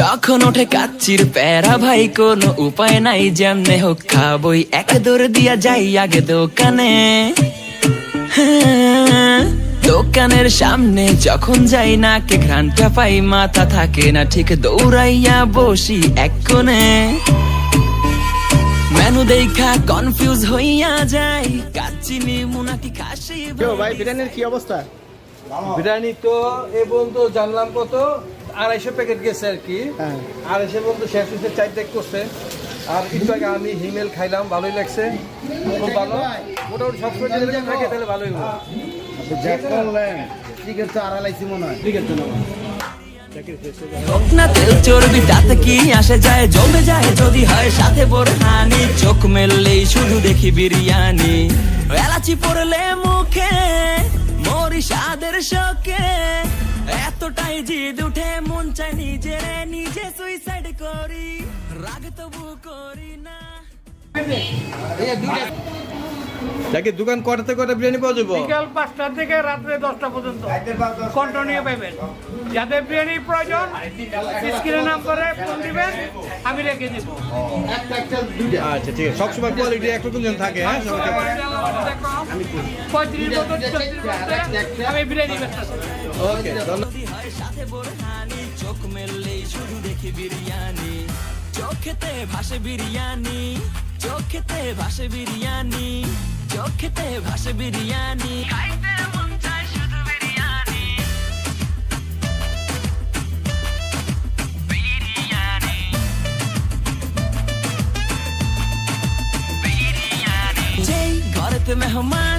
যখন ওঠে কাচ্চির প্যারা ভাই কোনো উপায় নাই যেমনে হোক খাবই। এক দৌড় দিয়া যাই আগে দোকানে। হ্যাঁ, দোকানের সামনে যখন যাই না কে ঘ্রানটা পাই মাথা থাকে না ঠিক দৌড়াইয়া বসি এক কোণে। মেনু দেখা কনফিউজ হইয়া যাই কাচ্চিনি মুনাকি খাসি কেউ ভাই বিরিয়ানির কি অবস্থা? বিরিয়ানি তো এ পর্যন্ত জানলাম কত? আড়াইশো প্যাকেট গেছে আর কি। হ্যাঁ। আড়াইশো পর্যন্ত শেষ হয়েছে চার ট্যাক করছে। আর একটু আগে আমি হিমেল খাইলাম ভালোই লাগছে। খুব ভালো। মোটামুটি সবসময় যদি থাকে তাহলে ভালোই হবে চিকেন তো আড়াইছি মনে হয়। চর্বি তাতে কি আসে যায়? জমে যায় যদি হয় সাথে বোরহানি চোখ মেললেই শুধু দেখি বিরিয়ানি। এলাচি পড়লে মুখে মরি স্বাদের শোকে। এতটাই জিদ উঠে মন চাই নিজের নিজে সুইসাইড করি। রাগ তবু করি না। দেখি দোকান কটাতে কটা বিরিয়ানি পাওয়া যাব? বিকাল পাঁচটা থেকে রাত্রে দশটা পর্যন্ত। কন্টিনিউ পাইবেন যাদের বিরিয়ানি প্রয়োজন স্ক্রিনে নাম্বারে ফোন দিবেন আমি রেখে দিব। আচ্ছা ঠিক আছে। সবসময় কোয়ালিটি একরকম যেন থাকে হ্যাঁ? পঁয়ত্রিশ বছর আমি বিরিয়ানি বেচতেছি ওকে সাথে বোরহানি চোখ মেললেই শুধু দেখি বিরিয়ানি। চোখেতে ভাসে বিরিয়ানি। চোখেতে ভাসে বিরিয়ানি চোখেতে ভাসে বিরিয়ানি। খাইতে মন চায় শুধু বিরিয়ানি। বিরিয়ানি। যেই ঘরেতে মেহমান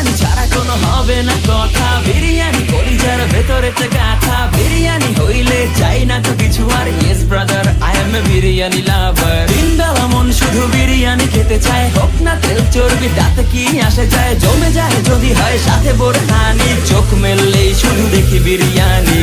বিরিয়ানি ছাড়া কোনো হবে না কথা। বিরিয়ানি ভেতরে গাথা। বিরিয়ানি হইলে চাই না তো কিছু আর। Yes brother I am a biryani lover দিনবেলা মন শুধু বিরিয়ানি খেতে চায়। হোক না তেল চর্বি দাঁতে কি আসে যায়? জমে যায় যদি হয় সাথে বোরহানি। চোখ মেললেই শুধু দেখি বিরিয়ানি।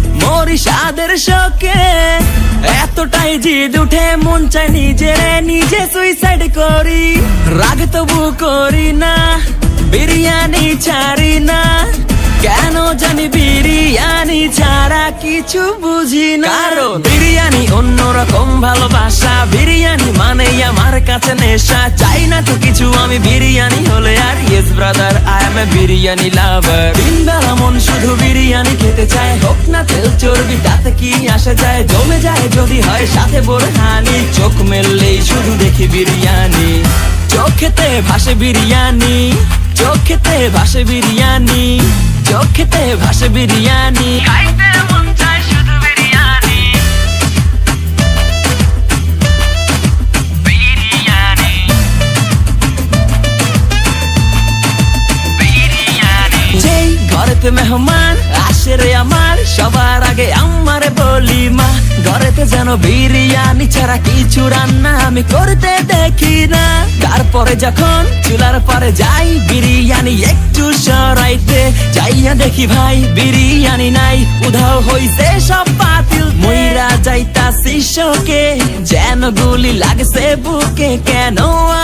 মরি সাদের শোকে এতটাই জিদ উঠে, মন চাই নিজে নিজে সুইসাইড করি। রাগ তবু করি না, বিরিয়ানি ছাড়ি না। কেন জানি বিরিয়ানি ছাড়া কিছু বুঝি না। কারণ? বিরিয়ানি অন্যরকম ভালোবাসা। বিরিয়ানি মানে আমার কাছে নেশা। চাই না তো কিছু আমি বিরিয়ানি হলে আর yes brother I am a biryani lover দিনবেলা মন শুধু বিরিয়ানি খেতে চায়। হোক না তেল চর্বি তাতে কি আসে যায়? জমে যায় যদি হয় সাথে বোরহানি। চোখ মেললেই শুধু দেখি বিরিয়ানি। চোখেতে ভাসে বিরিয়ানি চোখেতে ভাসে বিরিয়ানি চোখেতে ভাসে বিরিয়ানি। খাইতে মন চায় শুধু বিরিয়ানি। বিরিয়ানি। বিরিয়ানি। যেই ঘরেতে মেহমান আসে রে আমার সবার আগে আমার বলি মা ঘরেতে যেন বিরিয়ানি ছাড়া কিছু রান্না আমি করতে দেখি যখন চুলার পরে যাই, বিরিয়ানি একটু সরাইতে, যাইয়া দেখি ভাই, বিরিয়ানি নাই। উধাও হইছে সব পাতিল মইরা যাইতা শিশকে যেন গুলি লাগছে বুকে। কেন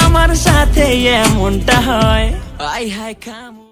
আমার সাথে এমনটা হয়? আই হাই খামু।